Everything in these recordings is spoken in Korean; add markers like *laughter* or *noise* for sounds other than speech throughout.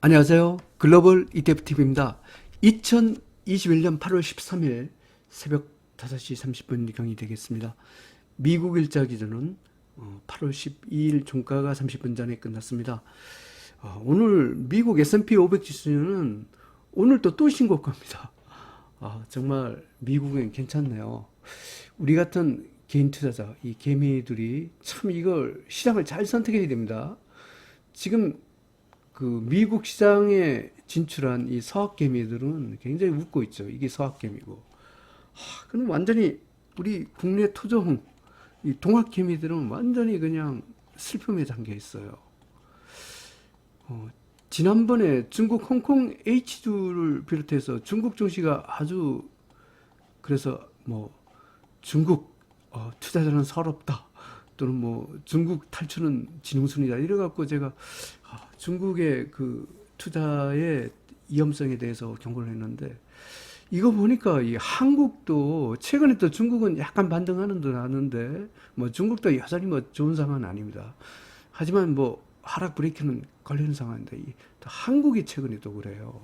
안녕하세요. 글로벌 ETFTV입니다. 2021년 8월 13일 새벽 5시 30분경이 되겠습니다. 미국 일자 기준은 어, 8월 12일 종가가 30분 전에 끝났습니다. 어, 오늘 미국 S&P 500 지수는 오늘 또또 신고가입니다. 아, 정말 미국은 괜찮네요. 우리 같은 개인 투자자, 이 개미들이 참 이걸 시장을 잘 선택해야 됩니다. 지금 그 미국 시장에 진출한 이 서학개미들은 굉장히 웃고 있죠. 이게 서학개미고. 하, 그럼 완전히 우리 국내 토종 이 동학개미들은 완전히 그냥 슬픔에 잠겨 있어요. 어, 지난번에 중국 홍콩 H주를 비롯해서 중국 증시가 아주 그래서 뭐 중국 어, 투자자는 서럽다 또는 뭐 중국 탈출은 지능순이다 이래 갖고 제가 아, 중국의 그 투자의 위험성에 대해서 경고를 했는데 이거 보니까 이 한국도 최근에 또 중국은 약간 반등하는 듯 하는데 뭐 중국도 여전히 뭐 좋은 상황은 아닙니다. 하지만 뭐 하락 브레이크는 걸리는 상황인데 이, 또 한국이 최근에 또 그래요.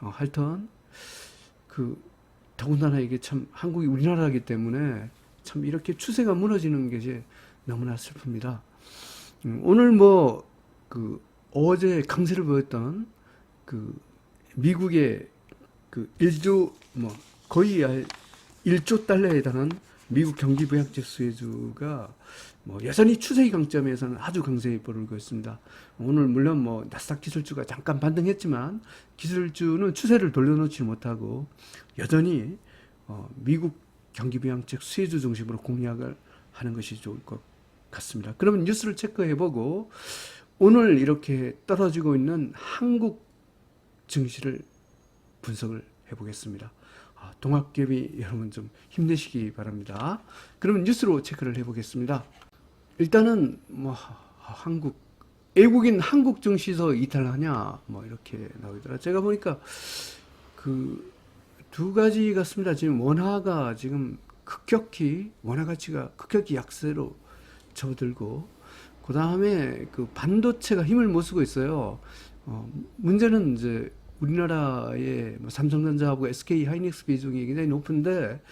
어, 하여튼 그 더군다나 이게 참 한국이 우리나라이기 때문에 참 이렇게 추세가 무너지는 게 이제 너무나 슬픕니다. 음, 오늘 뭐 그 어제 강세를 보였던 그 미국의 그 1조 뭐 거의 한 1조 달러에 해당한 미국 경기 부양책 수혜주가 뭐 여전히 추세의 강점에서는 아주 강세에 보르고 있습니다. 오늘 물론 뭐 나스닥 기술주가 잠깐 반등했지만 기술주는 추세를 돌려놓지 못하고 여전히 어 미국 경기 부양책 수혜주 중심으로 공략을 하는 것이 좋을 것 같습니다. 그러면 뉴스를 체크해 보고 오늘 이렇게 떨어지고 있는 한국 증시를 분석을 해보겠습니다. 아, 동학개비 여러분 좀 힘내시기 바랍니다. 그러면 뉴스로 체크를 해보겠습니다. 일단은 뭐 한국 외국인 한국 증시에서 이탈하냐 뭐 이렇게 나오더라. 제가 보니까 그 두 가지 같습니다. 지금 원화가 지금 급격히 원화 가치가 급격히 약세로 접어들고 그 다음에 그 반도체가 힘을 못 쓰고 있어요. 어, 문제는 이제 우리나라의 뭐 삼성전자하고 SK 하이닉스 비중이 굉장히 높은데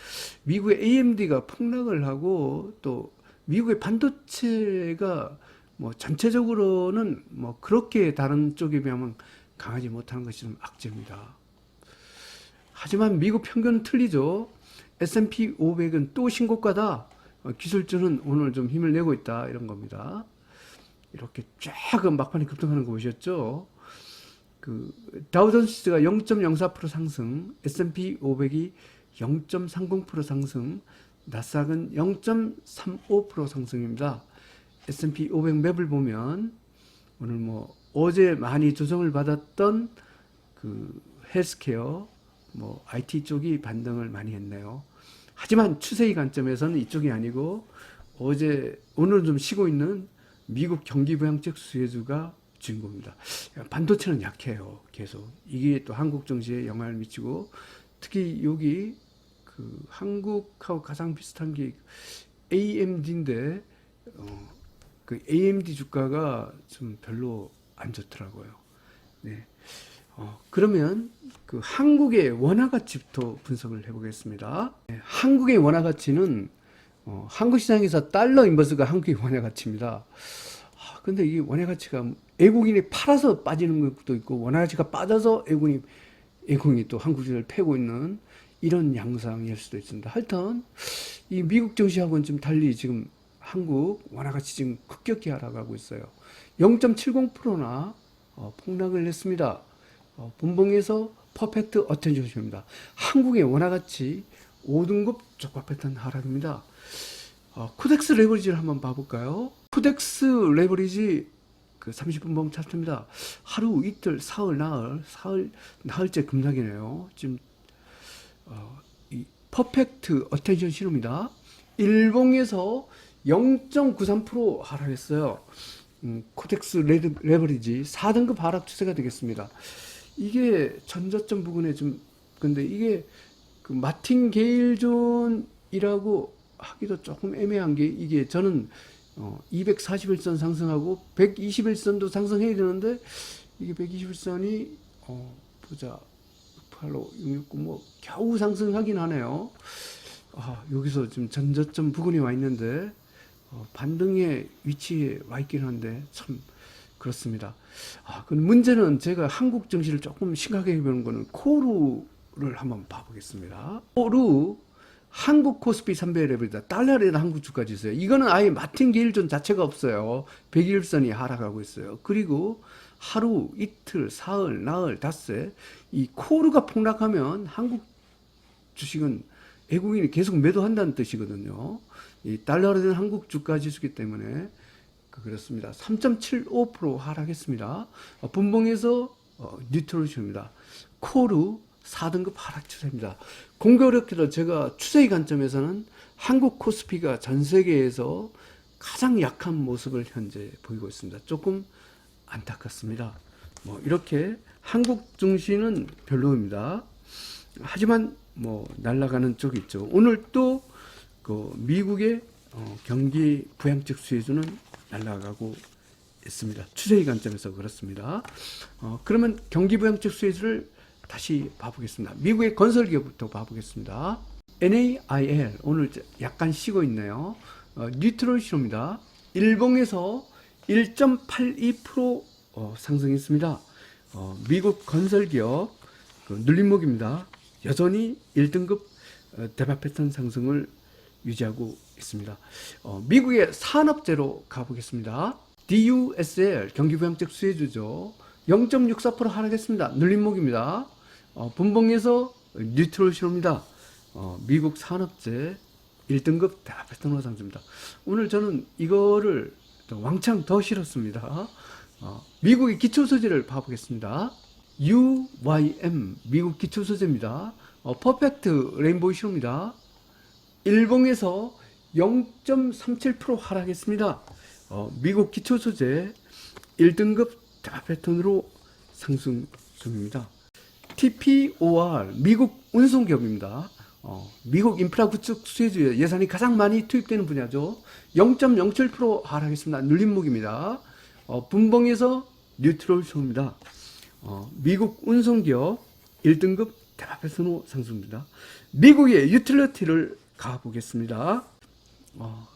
미국의 AMD가 폭락을 하고 또 미국의 반도체가 뭐 전체적으로는 뭐 그렇게 다른 쪽에 비하면 강하지 못하는 것이 좀 악재입니다. 하지만 미국 평균은 틀리죠. S&P 500은 또 신고가다. 어, 기술주는 오늘 좀 힘을 내고 있다. 이런 겁니다. 이렇게 쫙 막판에 급등하는 거 보셨죠? 그 다우존스가 0.04% 상승, S&P 500이 0.30% 상승, 나스닥은 0.35% 상승입니다. S&P 500 맵을 보면 오늘 뭐 어제 많이 조정을 받았던 그 헬스케어, 뭐 IT 쪽이 반등을 많이 했네요. 하지만 추세의 관점에서는 이쪽이 아니고 어제 오늘 좀 쉬고 있는 미국 경기 부양책 수혜주가 주인공입니다. 반도체는 약해요. 계속 이게 또 한국 증시에 영향을 미치고 특히 여기 그 한국하고 가장 비슷한 게 AMD인데 어, 그 AMD 주가가 좀 별로 안 좋더라고요. 네. 어, 그러면 그 한국의 원화 가치부터 분석을 해보겠습니다. 네, 한국의 원화 가치는 어, 한국 시장에서 달러 인버스가 한국의 원화 가치입니다. 아, 근데 이 원화 가치가 외국인이 팔아서 빠지는 것도 있고 원화 가치가 빠져서 외국인이 외국인이 또 한국 주를 패고 있는 이런 양상일 수도 있습니다. 하여튼 이 미국 증시하고는 좀 달리 지금 한국 원화 가치 지금 급격히 하락하고 있어요. 0.70%나 어, 폭락을 했습니다. 어, 분봉에서 퍼펙트 어텐션입니다. 한국의 원화 가치 5등급 적과 패턴 하락입니다. 어, 코덱스 레버리지를 한번 봐볼까요? 코덱스 레버리지 그 30분 봉 차트입니다. 하루, 이틀, 사흘, 나흘, 사흘, 나흘째 급락이네요. 지금 어, 이 퍼펙트 어텐션 신호입니다. 일봉에서 0.93% 하락했어요. 음, 코덱스 레드, 레버리지 4등급 하락 추세가 되겠습니다. 이게 전저점 부근에 좀 근데 이게 그 마틴 게일존이라고 하기도 조금 애매한 게 이게 저는 어 241선 상승하고 121선도 상승해야 되는데 이게 121선이 어, 보자 68로 669뭐 겨우 상승하긴 하네요. 아, 여기서 지금 전저점 부근에 와 있는데 어, 반등의 위치에 와 있긴 한데 참 그렇습니다. 아, 그 문제는 제가 한국 증시를 조금 심각하게 보는 거는 코루를 한번 봐보겠습니다. 코루 한국 코스피 300 레벨이다. 달러에는 한국 주까지 있어요. 이거는 아예 마틴 게일존 자체가 없어요. 100일선이 하락하고 있어요. 그리고 하루, 이틀, 사흘, 나흘, 닷새 이 코르가 폭락하면 한국 주식은 외국인이 계속 매도한다는 뜻이거든요. 이 달러로 된 한국 주가 지수기 때문에 그 그렇습니다. 3.75% 하락했습니다. 어, 분봉에서 어, 뉴트럴입니다. 코르 4등급 하락 추세입니다. 공교롭게도 제가 추세의 관점에서는 한국 코스피가 전 세계에서 가장 약한 모습을 현재 보이고 있습니다. 조금 안타깝습니다. 뭐 이렇게 한국 증시는 별로입니다. 하지만 뭐 날아가는 쪽이 있죠. 오늘 또 그 미국의 어, 경기 부양적 수혜주는 날아가고 있습니다. 추세의 관점에서 그렇습니다. 어, 그러면 경기 부양적 수혜주를 다시 봐보겠습니다. 미국의 건설 기업부터 봐보겠습니다. NAIL 오늘 약간 쉬고 있네요. 어, 뉴트럴 신호입니다. 일봉에서 1.82% 어, 상승했습니다. 어, 미국 건설 기업 그 눌림목입니다. 여전히 1등급 어, 대박 패턴 상승을 유지하고 있습니다. 어, 미국의 산업재로 가보겠습니다. DUSL 경기부양적 수혜주죠. 0.64% 하락했습니다. 눌림목입니다. 어, 분봉에서 뉴트럴 신호입니다. 어, 미국 산업재 1등급 대박 패턴으로 상승입니다. 오늘 저는 이거를 또 왕창 더 실었습니다. 어, 미국의 기초소재를 봐보겠습니다. UYM 미국 기초소재입니다. 어, 퍼펙트 레인보우 신호입니다. 일봉에서 0.37% 하락했습니다. 어, 미국 기초소재 1등급 대박 패턴으로 상승 중입니다. TPOR 미국 운송기업입니다. 어, 미국 인프라 구축 수혜주 예산이 가장 많이 투입되는 분야죠. 0.07% 하락했습니다. 눌림목입니다. 어, 분봉에서 뉴트럴 쇼입니다. 어, 미국 운송기업 1등급 대박 패턴으로 상승입니다. 미국의 유틸리티를 가보겠습니다. 어,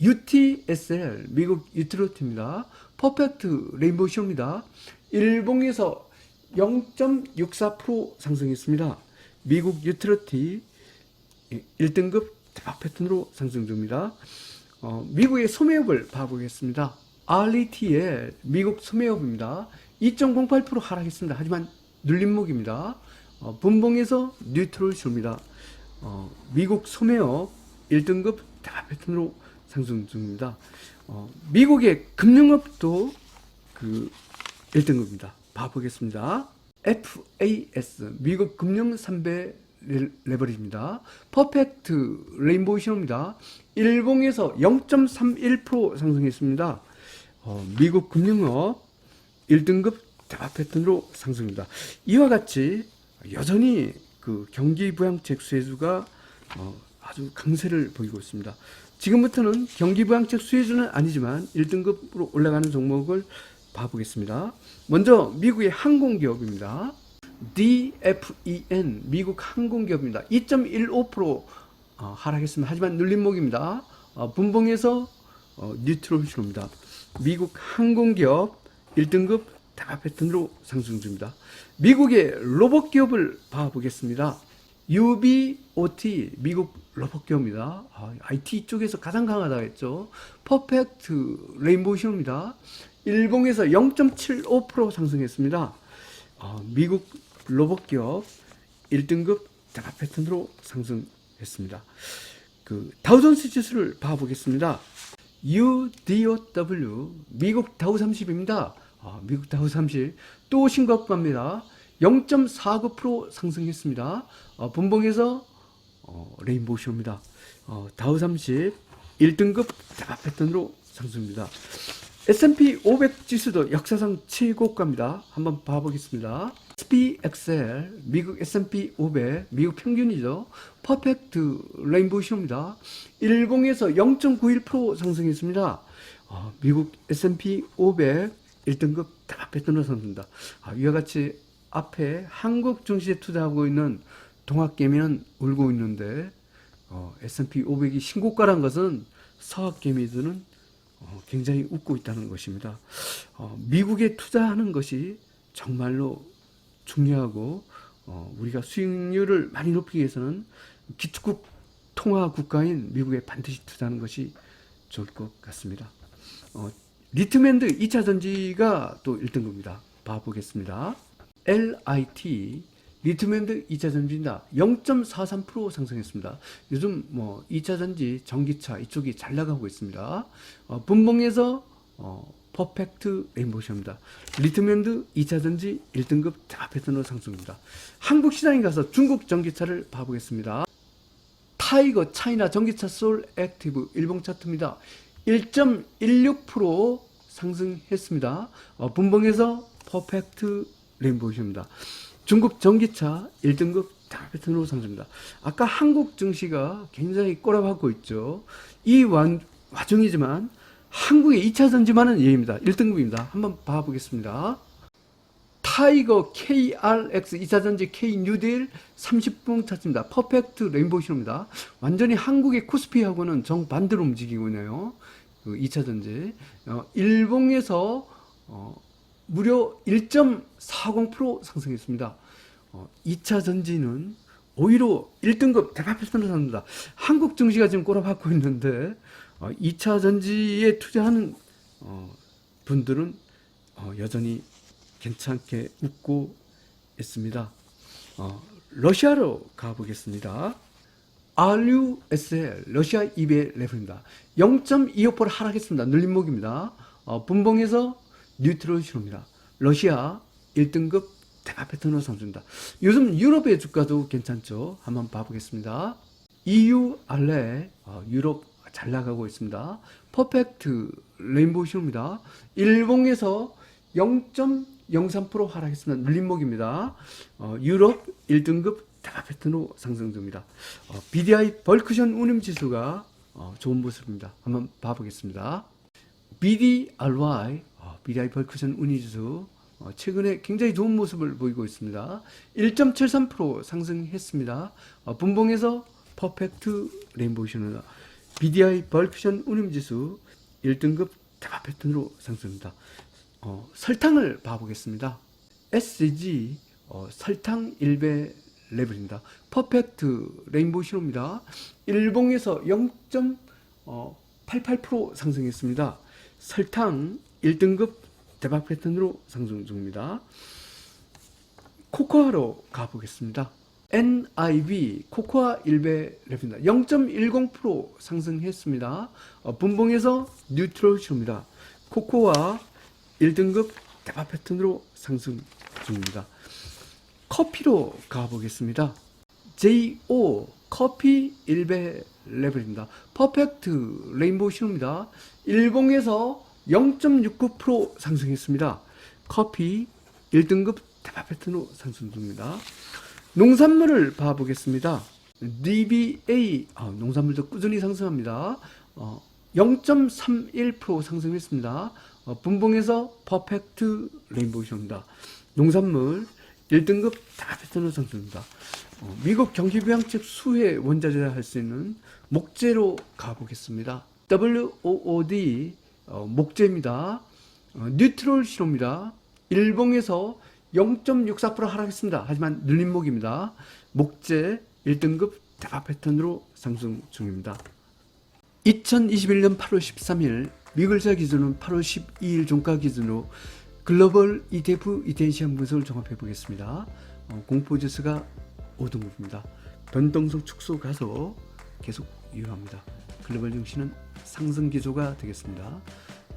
UTSL 미국 유틸리티입니다. 퍼펙트 레인보우 쇼입니다. 일봉에서 0.64% 상승했습니다. 미국 유틸리티 1등급 대박 패턴으로 상승 중입니다. 어, 미국의 소매업을 봐보겠습니다. RETL 미국 소매업입니다. 2.08% 하락했습니다. 하지만 눌림목입니다. 어, 분봉에서 뉴트럴 쇼입니다. 어, 미국 소매업 1등급 대박 패턴으로 상승 중입니다. 어, 미국의 금융업도 그 1등급입니다. 봐보겠습니다. FAS 미국 금융 3배 레버리지입니다. 퍼펙트 레인보우 신호입니다. 일봉에서 0.31% 상승했습니다. 어, 미국 금융업 1등급 대박 패턴으로 상승입니다. 이와 같이 여전히 그 경기 부양책 수혜주가 어, 아주 강세를 보이고 있습니다. 지금부터는 경기 부양책 수혜주는 아니지만 1등급으로 올라가는 종목을 봐보겠습니다. 먼저 미국의 항공기업입니다. DFEN 미국 항공기업입니다. 2.15% 어, 하락했습니다. 하지만 눌림목입니다. 어, 분봉에서 어, 뉴트럴 신호입니다. 미국 항공기업 1등급 대박 패턴으로 상승 중입니다. 미국의 로봇 기업을 봐보겠습니다. UBOT 미국 로봇 기업입니다. 아, IT 쪽에서 가장 강하다 했죠. 퍼펙트 레인보우 신호입니다. 일봉에서 0.75% 상승했습니다. 어, 미국 로봇 기업 1등급 대박 패턴으로 상승했습니다. 그 다우존스 지수를 봐보겠습니다. UDOW 미국 다우 30입니다. 아, 미국 다우 30 또 신고가입니다. 0.49% 상승했습니다. 어, 분봉에서 어, 레인보우 쇼입니다. 어, 다우 30 1등급 대박 패턴으로 상승입니다. S&P 500 지수도 역사상 최고가입니다. 한번 봐보겠습니다. SPXL 미국 S&P 500 미국 평균이죠. 퍼펙트 레인보우 신호입니다. 일봉에서 0.91% 상승했습니다. 어, 미국 S&P 500 1등급 대박 패턴으로 선두입니다. 아, 이와 같이 앞에 한국 증시에 투자하고 있는 동학개미는 울고 있는데 어, S&P 500이 신고가란 것은 서학개미들은 어, 굉장히 웃고 있다는 것입니다. 어, 미국에 투자하는 것이 정말로 중요하고 어, 우리가 수익률을 많이 높이기 위해서는 기축국 통화 국가인 미국에 반드시 투자하는 것이 좋을 것 같습니다. 어, 리트맨드 2차 전지가 또 1등급입니다. 봐보겠습니다. LIT 리트맨드 2차 전지입니다. 0.43% 상승했습니다. 요즘 뭐 2차 전지, 전기차 이쪽이 잘 나가고 있습니다. 어, 분봉에서 어, 퍼펙트 레인보우입니다. 리트맨드 2차 전지 1등급 대박 패턴으로 상승입니다. 한국 시장에 가서 중국 전기차를 봐보겠습니다. 타이거 차이나 전기차 솔 액티브 일봉 차트입니다. 1.16% 상승했습니다. 어, 분봉에서 퍼펙트 레인보우입니다. 중국 전기차 1등급 대박 패턴으로 상승입니다. 아까 한국 증시가 굉장히 꼬라박고 있죠. 이 완, 와중이지만 한국의 2차 전지만은 예입니다. 1등급입니다. 한번 봐보겠습니다. 타이거 KRX 2차 전지 K 뉴딜 30분 차트입니다. 퍼펙트 레인보우 신호입니다. 완전히 한국의 코스피하고는 정반대로 움직이고 있네요. 그 2차 전지. 어, 일봉에서 어, 무려 1.40% 상승했습니다. 어, 2차 전지는 오히려 1등급 대박 패턴을 삽니다. 한국 증시가 지금 꼬라박고 있는데 어, 2차 전지에 투자하는 어, 분들은 어, 여전히 괜찮게 웃고 있습니다. 어, 러시아로 가보겠습니다. RUSL 러시아 2배 레벨입니다. 0.25% 하락했습니다. 눌림목입니다. 어, 분봉에서 뉴트럴 신호입니다. 러시아 1등급 대박 패턴으로 상승입니다. 요즘 유럽의 주가도 괜찮죠. 한번 봐보겠습니다. EU 알레 어, 유럽 잘 나가고 있습니다. 퍼펙트 레인보우 신호입니다. 일봉에서 0.03% 하락했습니다. 눌림목입니다. 어, 유럽 1등급 대박 패턴으로 상승 중입니다. 어, BDI 벌크션 운임 지수가 어, 좋은 모습입니다. 한번 봐보겠습니다. BDRY, 어, BDI 벌크션 운임 지수 어, 최근에 굉장히 좋은 모습을 보이고 있습니다. 1.73% 상승했습니다. 어, 분봉에서 퍼펙트 레인보우 신호다. BDI 벌크션 운임 지수 1등급 대박 패턴으로 상승합니다. 어, 설탕을 봐보겠습니다. SG 어, 설탕 1배 레벨입니다. 퍼펙트 레인보우 신호입니다. 일봉에서 0.88% 상승했습니다. 설탕 1등급 대박 패턴으로 상승 중입니다. 코코아로 가보겠습니다. NIB 코코아 1배 레벨입니다. 0.10% 상승했습니다. 어, 분봉에서 뉴트럴 신호입니다. 코코아 1등급 대박 패턴으로 상승 중입니다. 커피로 가보겠습니다. JO 커피 1배 레벨입니다. 퍼펙트 레인보우 신호입니다. 일봉에서 0.69% 상승했습니다. 커피 1등급 대박 패턴으로 상승 중입니다. 농산물을 봐보겠습니다. DBA 아, 농산물도 꾸준히 상승합니다. 어, 0.31% 상승했습니다. 어, 분봉에서 퍼펙트 레인보우입니다. 농산물 1등급 다 패턴으로 상승입니다. 어, 미국 경기부양책 수혜 원자재라 할 수 있는 목재로 가보겠습니다. WOOD 어, 목재입니다. 어, 뉴트럴 신호입니다. 일봉에서 0.64% 하락했습니다. 하지만 눌림목입니다. 목재 1등급 대박 패턴으로 상승 중입니다. 2021년 8월 13일 미글자 기준은 8월 12일 종가 기준으로 글로벌 ETF 이텐시한 분석을 종합해 보겠습니다. 어, 공포지수가 5등급입니다. 변동성 축소 가서 계속 유효합니다. 글로벌 증시는 상승 기조가 되겠습니다.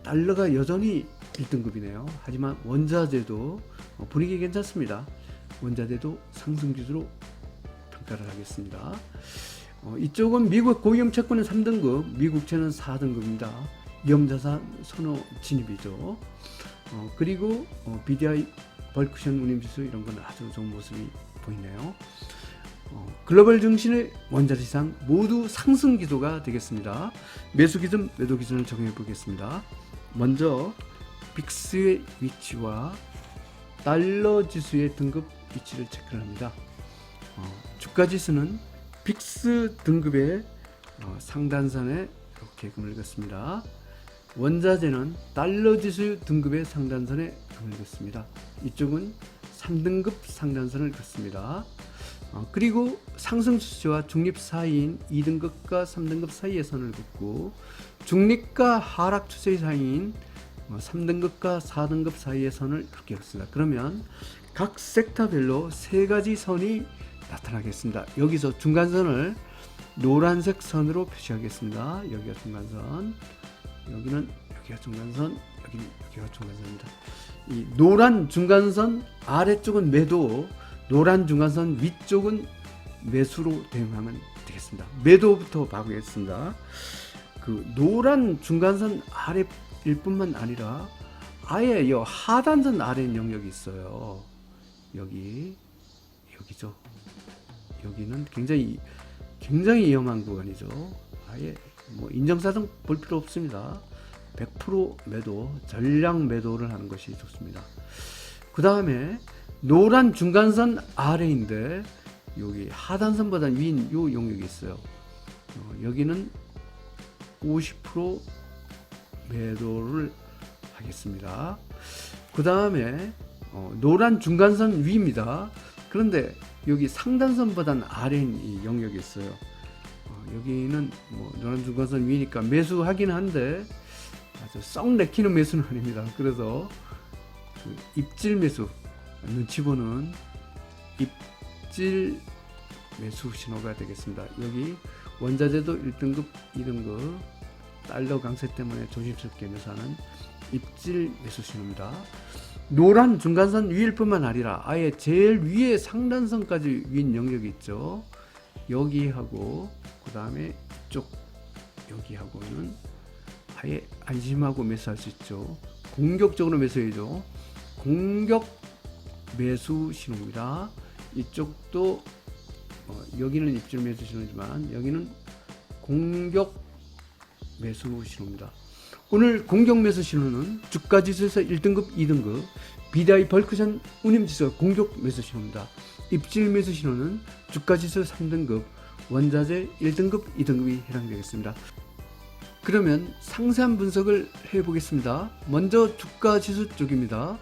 달러가 여전히 1등급이네요. 하지만 원자재도 어, 분위기 괜찮습니다. 원자재도 상승 기조로 평가를 하겠습니다. 어, 이쪽은 미국 고위험 채권은 3등급, 미국채는 4등급입니다. 위험자산 선호 진입이죠. 어, 그리고 어, BDI 벌크션 운임지수 이런 건 아주 좋은 모습이 보이네요. 어, 글로벌 증시의 원자재 시장 모두 상승 기조가 되겠습니다. 매수 기준, 매도 기준을 정해 보겠습니다. 먼저 빅스의 위치와 달러 지수의 등급 위치를 체크를 합니다. 어, 주가 지수는 빅스 등급의 어, 상단선에 이렇게 금을 긋습니다. 원자재는 달러 지수 등급의 상단선에 금을 긋습니다. 이쪽은 3등급 상단선을 긋습니다. 어, 그리고 상승 추세와 중립 사이인 2등급과 3등급 사이의 선을 긋고 중립과 하락 추세 사이인 어, 3등급과 4등급 사이의 선을 이렇게 긋습니다. 그러면 각 섹터별로 세 가지 선이 나타나겠습니다. 여기서 중간선을 노란색 선으로 표시하겠습니다. 여기가 중간선, 여기는 여기가 중간선, 여기는 여기가 중간선입니다. 이 노란 중간선 아래쪽은 매도, 노란 중간선 위쪽은 매수로 대응하면 되겠습니다. 매도부터 봐보겠습니다. 그 노란 중간선 아래일 뿐만 아니라 아예 요 하단선 아래 영역이 있어요. 여기 여기죠. 여기는 굉장히 굉장히 위험한 구간이죠. 아예 뭐 인정사정 볼 필요 없습니다. 100% 매도, 전량 매도를 하는 것이 좋습니다. 그 다음에 노란 중간선 아래인데 여기 하단선보다 위인 요 영역이 있어요. 어, 여기는 50% 매도를 하겠습니다. 그 다음에 어, 노란 중간선 위입니다. 그런데 여기 상단선보다는 아래인 이 영역이 있어요. 어, 여기는 뭐 노란 중간선 위니까 매수하긴 한데 아주 썩 내키는 매수는 *laughs* 아닙니다. 그래서 그 입질 매수 눈치 보는 입질 매수 신호가 되겠습니다. 여기 원자재도 1등급, 2등급 달러 강세 때문에 조심스럽게 매수하는 입질 매수 신호입니다. 노란 중간선 위일 뿐만 아니라 아예 제일 위에 상단선까지 윈 영역이 있죠. 여기하고 그 다음에 이쪽 여기하고는 아예 안심하고 매수할 수 있죠. 공격적으로 매수해야죠. 공격 매수 신호입니다. 이쪽도 어, 여기는 입질 매수 신호지만 여기는 공격 매수 신호입니다. 오늘 공격 매수 신호는 주가 지수에서 1등급, 2등급, 비다이 벌크션 운임 지수 공격 매수 신호입니다. 입질 매수 신호는 주가 지수 3등급, 원자재 1등급, 2등급이 해당되겠습니다. 그러면 상세한 분석을 해보겠습니다. 먼저 주가 지수 쪽입니다.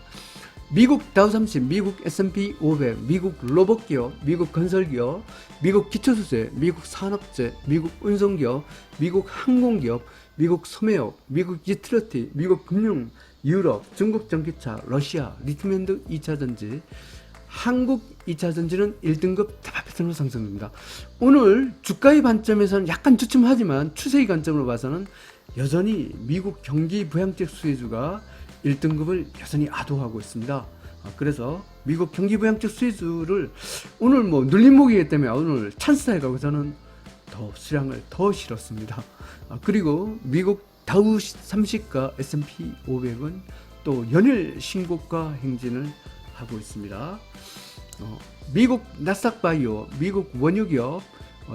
미국 다우30, 미국 S&P 500, 미국 로봇기업, 미국 건설기업, 미국 기초수제, 미국 산업재, 미국 운송기업, 미국 항공기업, 미국 소매업, 미국 유틸리티, 미국 금융, 유럽, 중국 전기차, 러시아, 리튬앤드 2차전지, 한국 2차전지는 1등급 다파트로 상승입니다. 오늘 주가의 관점에서는 약간 주춤하지만 추세의 관점으로 봐서는 여전히 미국 경기 부양책 수혜주가 1등급을 여전히 압도하고 있습니다. 아, 그래서 미국 경기 부양책 수혜주를 오늘 뭐 눌림목이기 때문에 오늘 찬스에 가고 저는 더 수량을 더 실었습니다. 아, 그리고 미국 다우 30과 S&P 500은 또 연일 신고가 행진을 하고 있습니다. 어, 미국 나스닥바이오, 미국 원유기업, 어,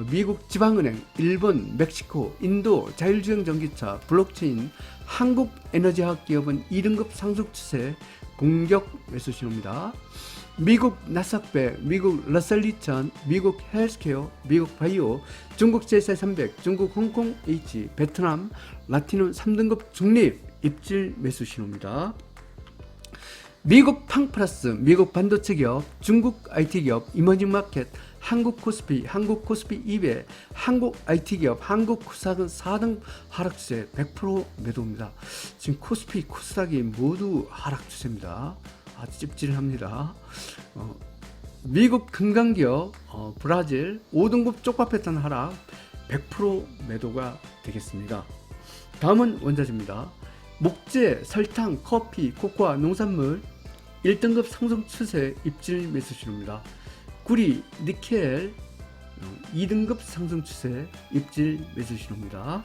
미국 지방은행, 일본, 멕시코, 인도, 자율주행 전기차, 블록체인, 한국 에너지학 기업은 2등급 상승 추세 공격 매수 신호입니다. 미국 나스닥백, 미국 러셀 2000, 미국 헬스케어, 미국 바이오, 중국 제세 300, 중국 홍콩 H, 베트남 라티노 3등급 중립 입질 매수 신호입니다. 미국 팡플러스, 미국 반도체 기업, 중국 IT 기업, 이머징 마켓, 한국 코스피, 한국 코스피 200, 한국 IT 기업, 한국 코스닥은 4등 하락 추세 100% 매도입니다. 지금 코스피, 코스닥이 모두 하락 추세입니다. 아주 찝찝합니다. 어, 미국 금강기업, 어, 브라질 5등급 쪽밥 패턴 하락 100% 매도가 되겠습니다. 다음은 원자재입니다. 목재, 설탕, 커피, 코코아, 농산물 1등급 상승 추세 입질 매수 신호입니다. 구리, 니켈 2등급 상승 추세 입질 매수 신호입니다.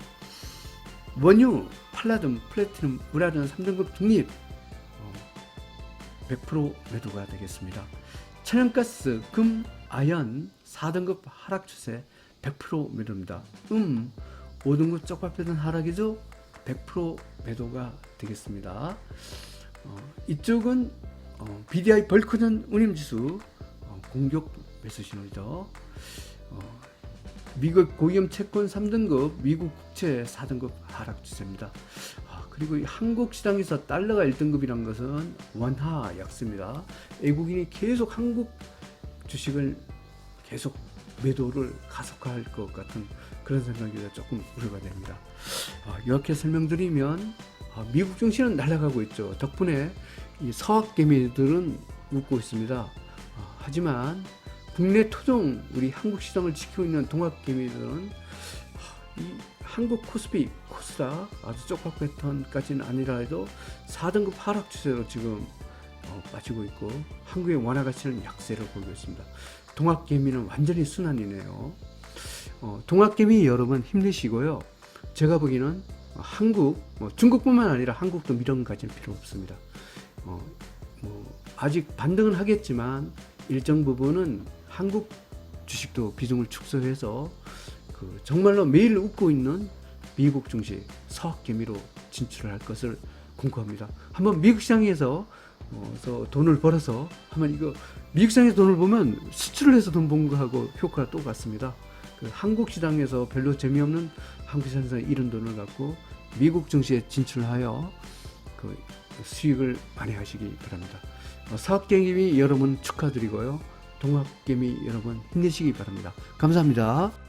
원유, 팔라듐, 플래티넘, 우라는 3등급 중립 100% 매도가 되겠습니다. 천연가스, 금, 아연 4등급 하락 추세 100% 매도입니다. 음, 5등급 쪽밥배던 하락이죠? 100% 매도가 되겠습니다. 어, 이쪽은 어, BDI 벌크전 운임지수 어, 공격 매수 신호죠. 어, 미국 고위험 채권 3등급, 미국 국채 4등급 하락 추세입니다. 아, 그리고 이 한국 시장에서 달러가 1등급이란 것은 원화 약세입니다. 외국인이 계속 한국 주식을 계속 매도를 가속화할 것 같은 그런 생각이 조금 우려가 됩니다. 아, 이렇게 설명드리면 아, 미국 증시는 날아가고 있죠. 덕분에 이 서학 개미들은 웃고 있습니다. 아, 하지만 국내 토종 우리 한국 시장을 지키고 있는 동학 개미들은 아, 이 한국 코스피 코스닥 아주 쪽박 패턴까지는 아니라 해도 4등급 하락 추세로 지금 어, 빠지고 있고 한국의 원화 가치는 약세를 보이고 있습니다. 동학 개미는 완전히 순환이네요. 어, 동학 개미 여러분 힘내시고요. 제가 보기에는 한국, 뭐 중국뿐만 아니라 한국도 미련 가질 필요 없습니다. 어, 뭐 아직 반등은 하겠지만 일정 부분은 한국 주식도 비중을 축소해서 그 정말로 매일 웃고 있는 미국 증시 서학 개미로 진출을 할 것을 공고합니다. 한번 미국 시장에서 어, 서 돈을 벌어서 한번 이거 미국 시장에서 돈을 보면 수출을 해서 돈 번 거하고 효과가 똑같습니다. 그 한국 시장에서 별로 재미없는 한국 시장에서 이런 돈을 갖고 미국 증시에 진출하여 그 수익을 많이 하시기 바랍니다. 어, 사업개미 여러분 축하드리고요. 동학개미 여러분 힘내시기 바랍니다. 감사합니다.